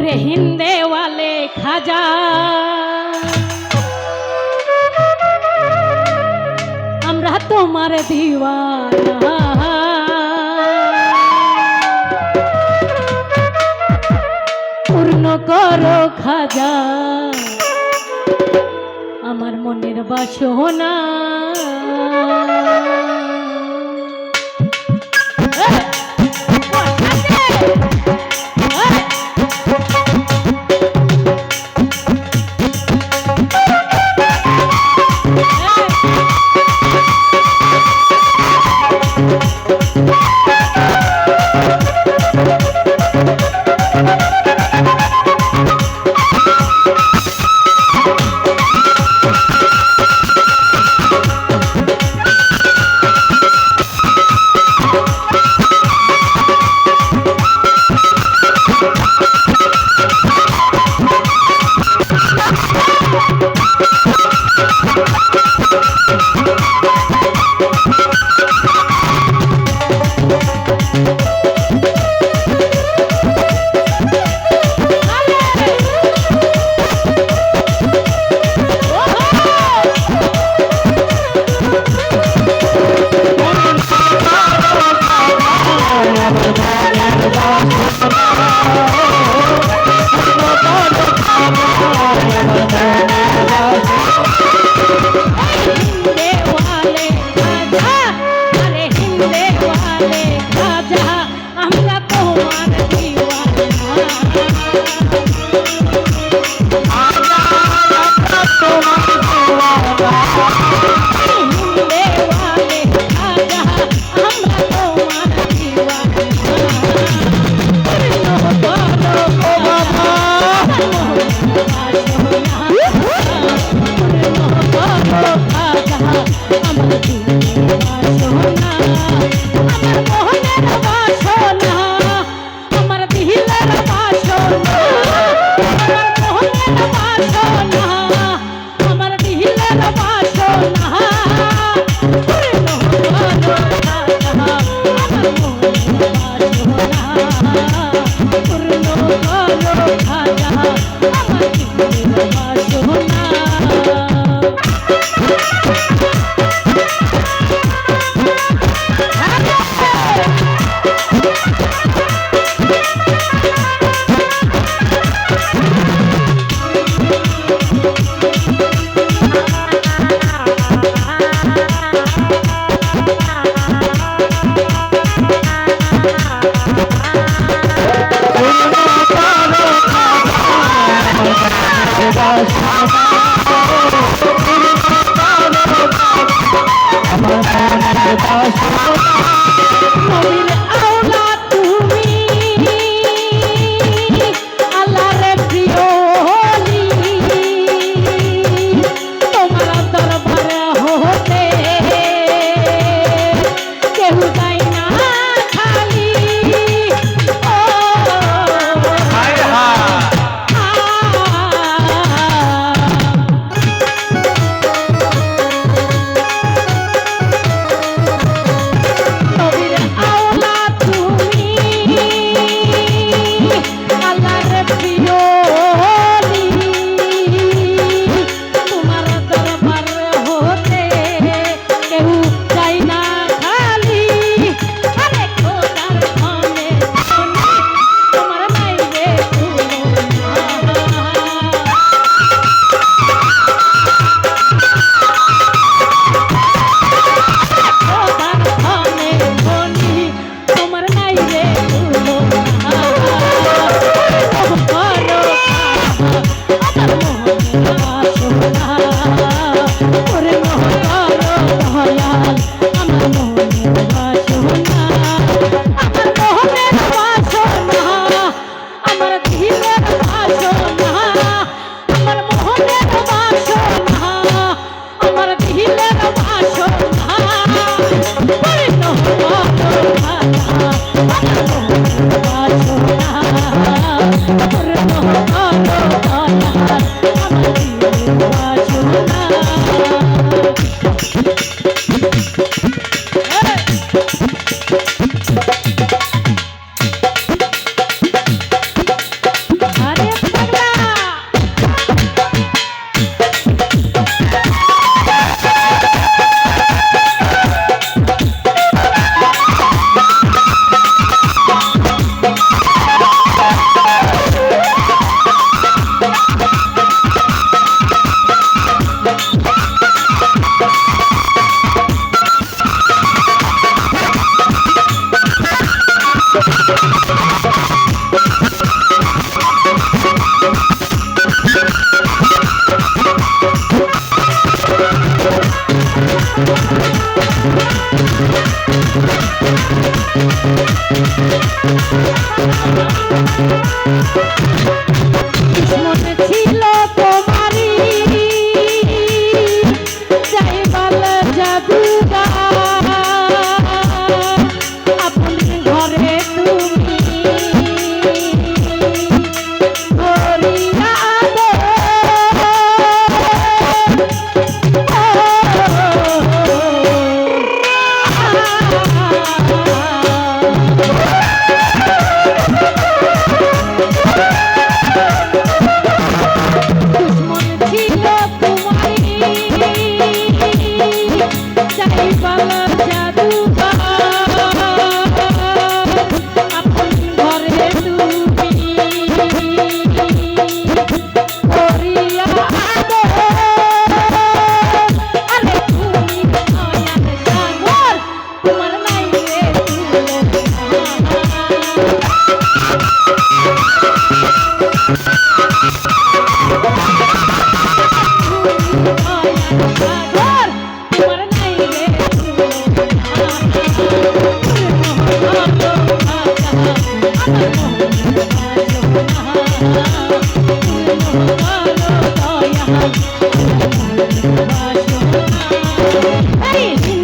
ওরে হিন্দে ওয়ালে খাজা। আমরা তোমার দিওয়ানা। পূর্ণ করো খাজা। আমার মনের বাসনা। হিন্দে